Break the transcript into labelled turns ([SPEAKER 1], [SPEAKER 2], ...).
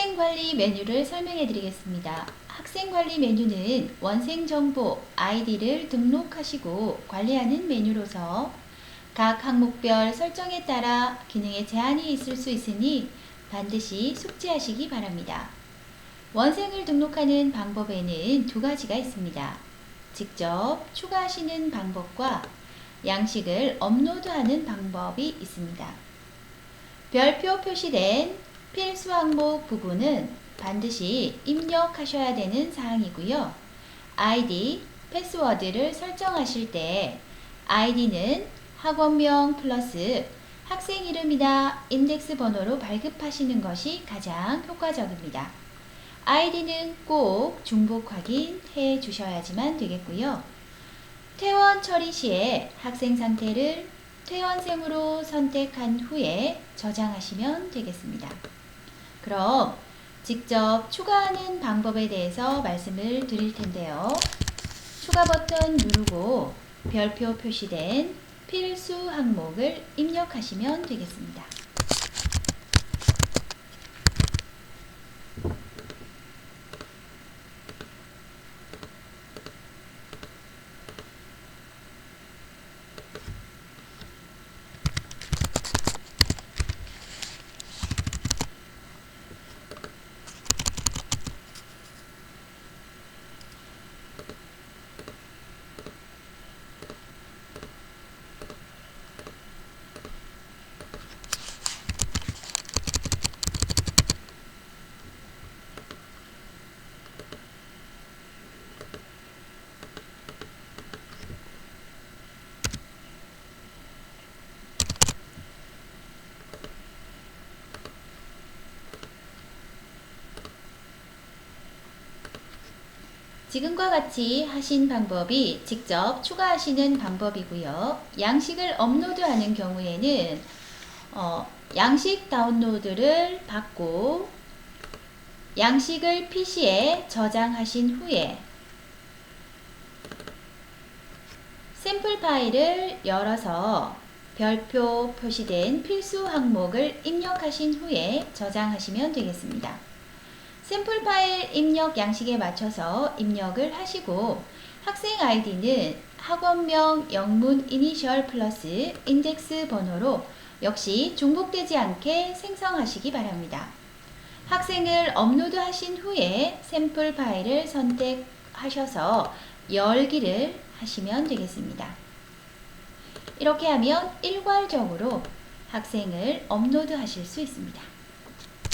[SPEAKER 1] 학생 관리 메뉴를 설명해 드리겠습니다. 학생 관리 메뉴는 원생 정보 아이디를 등록하시고 관리하는 메뉴로서 각 항목별 설정에 따라 기능에 제한이 있을 수 있으니 반드시 숙지하시기 바랍니다. 원생을 등록하는 방법에는 두 가지가 있습니다. 직접 추가하시는 방법과 양식을 업로드하는 방법이 있습니다. 별표 표시된 필수 항목 부분은 반드시 입력하셔야 되는 사항이고요. 아이디, 패스워드를 설정하실 때 아이디는 학원명 플러스 학생 이름이나 인덱스 번호로 발급하시는 것이 가장 효과적입니다. 아이디는 꼭 중복 확인해 주셔야지만 되겠고요. 퇴원 처리 시에 학생 상태를 퇴원생으로 선택한 후에 저장하시면 되겠습니다. 그럼 직접 추가하는 방법에 대해서 말씀을 드릴 텐데요. 추가 버튼 누르고 별표 표시된 필수 항목을 입력하시면 되겠습니다. 지금과 같이 하신 방법이 직접 추가하시는 방법이고요. 양식을 업로드하는 경우에는 어, 양식 다운로드를 받고 양식을 PC에 저장하신 후에 샘플 파일을 열어서 별표 표시된 필수 항목을 입력하신 후에 저장하시면 되겠습니다. 샘플 파일 입력 양식에 맞춰서 입력을 하시고 학생 아이디는 학원명 영문 이니셜 플러스 인덱스 번호로 역시 중복되지 않게 생성하시기 바랍니다. 학생을 업로드 하신 후에 샘플 파일을 선택하셔서 열기를 하시면 되겠습니다. 이렇게 하면 일괄적으로 학생을 업로드 하실 수 있습니다.